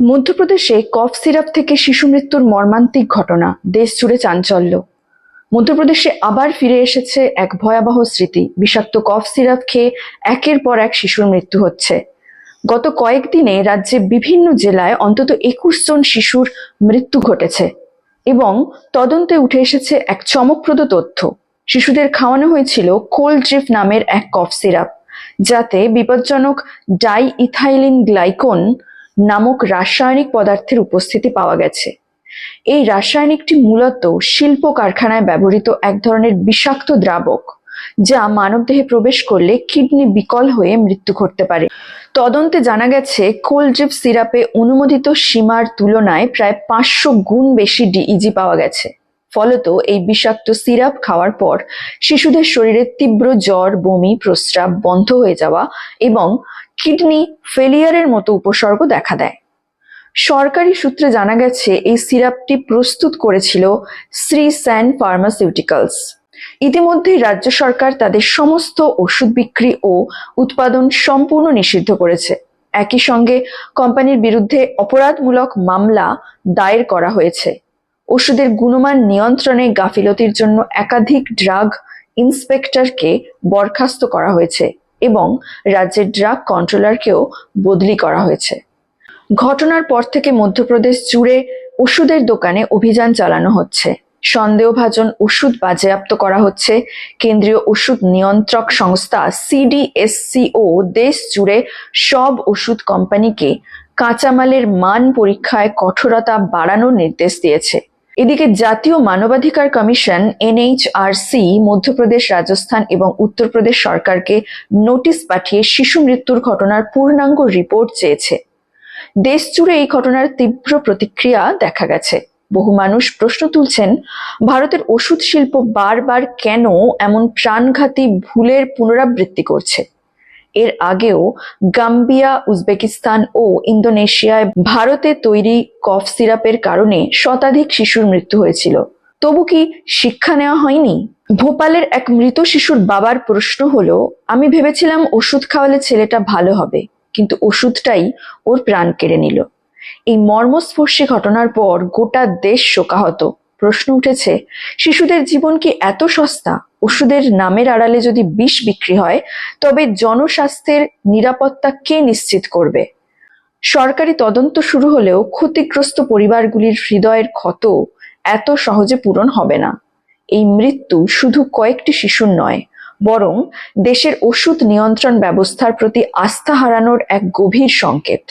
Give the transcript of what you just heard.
মধ্যপ্রদেশে cough syrup থেকে শিশু মৃত্যুর মর্মান্তিক ঘটনা, দেশ জুড়ে চাঞ্চল্য। মধ্যপ্রদেশে আবার ফিরে এসেছে এক ভয়াবহ স্মৃতি, বিষাক্ত কফ সিরাপ খেয়ে একের পর এক শিশুর মৃত্যু হচ্ছে। গত কয়েকদিনে রাজ্যে বিভিন্ন জেলায় অন্তত একুশ জন শিশুর মৃত্যু ঘটেছে এবং তদন্তে উঠে এসেছে এক চমকপ্রদ তথ্য। শিশুদের খাওয়ানো হয়েছিল কোল্ড ড্রিপ নামের এক কফ সিরাপ, যাতে বিপজ্জনক ডাই ইথাইলিন গ্লাইকন নামক রাসায়নিক পদার্থের উপস্থিতি পাওয়া গেছে। এই রাসায়নিকটি মূলত শিল্প কারখানায় ব্যবহৃত এক ধরনের বিষাক্ত দ্রাবক, যা মানবদেহে প্রবেশ করলে কিডনি বিকল হয়ে মৃত্যু ঘটতে পারে। তদন্তে জানা গেছে কোল্ড্রিপ সিরাপে অনুমোদিত সীমার তুলনায় প্রায় পাঁচশো গুণ বেশি ডিইজি পাওয়া গেছে। ফলত এই বিষাক্ত সিরাপ খাওয়ার পর শিশুদের শরীরে তীব্র জ্বর, বমি, প্রস্রাব বন্ধ হয়ে যাওয়া এবং কিডনি ফেলিয়ারের মতো উপসর্গ দেখা দেয়। সরকারি সূত্রে জানা গেছে, এই সিরাপটি প্রস্তুত করেছিল শ্রী স্যান ফার্মাসিউটিক্যালস। ইতিমধ্যে রাজ্য সরকার তাদের সমস্ত ওষুধ বিক্রি ও উৎপাদন সম্পূর্ণ নিষিদ্ধ করেছে। একই সঙ্গে কোম্পানির বিরুদ্ধে অপরাধমূলক মামলা দায়ের করা হয়েছে। ওষুধের গুণমান নিয়ন্ত্রণে গাফিলতির জন্য একাধিক ড্রাগ ইন্সপেক্টরকে বরখাস্ত করা হয়েছে এবং রাজ্যের ড্রাগ কন্ট্রোলারকেও বদলি করা হয়েছে। ঘটনার পর থেকে মধ্যপ্রদেশ জুড়ে ওষুধের দোকানে অভিযান চালানো হচ্ছে। সন্দেহভাজন ওষুধ বাজেয়াপ্ত করা হচ্ছে। কেন্দ্রীয় ওষুধ নিয়ন্ত্রক সংস্থা সিডিএসসিও দেশ জুড়ে সব ওষুধ কোম্পানিকে কাঁচামালের মান পরীক্ষায় কঠোরতা বাড়ানোর নির্দেশ দিয়েছে। এদিকে জাতীয় মানবাধিকার কমিশন, এনএইচআরসি, মধ্যপ্রদেশ রাজস্থান এবং উত্তরপ্রদেশ সরকারকে নোটিশ পাঠিয়ে শিশু মৃত্যুর ঘটনার পূর্ণাঙ্গ রিপোর্ট চেয়েছে। দেশ জুড়ে এই ঘটনার তীব্র প্রতিক্রিয়া দেখা গেছে। বহু মানুষ প্রশ্ন তুলছেন, ভারতের ওষুধ শিল্প বারবার কেন এমন প্রাণঘাতী ভুলের পুনরাবৃত্তি করছে? এর আগেও গাম্বিয়া, উজবেকিস্তান ও ইন্দোনেশিয়ায় ভারতে তৈরি কফ সিরাপের কারণে শতাধিক শিশুর মৃত্যু হয়েছিল। তবু কি শিক্ষা নেওয়া হয়নি? ভোপালের এক মৃত শিশুর বাবার প্রশ্ন হলো, আমি ভেবেছিলাম ওষুধ খাওয়ালে ছেলেটা ভালো হবে, কিন্তু ওষুধটাই ওর প্রাণ কেড়ে নিল। এই মর্মস্পর্শী ঘটনার পর গোটা দেশ শোকাহত। প্রশ্ন উঠেছে, শিশুদের জীবন কি এত সস্তা? ওষুধের নামের আড়ালে যদি বিষ বিক্রি হয়, তবে জনস্বাস্থ্যের নিরাপত্তা কে নিশ্চিত করবে? সরকারি তদন্ত শুরু হলেও ক্ষতিগ্রস্ত পরিবারগুলির হৃদয়ের ক্ষত এত সহজে পূরণ হবে না। এই মৃত্যু শুধু কয়েকটি শিশুর নয়, বরং দেশের ওষুধ নিয়ন্ত্রণ ব্যবস্থার প্রতি আস্থা হারানোর এক গভীর সংকেত।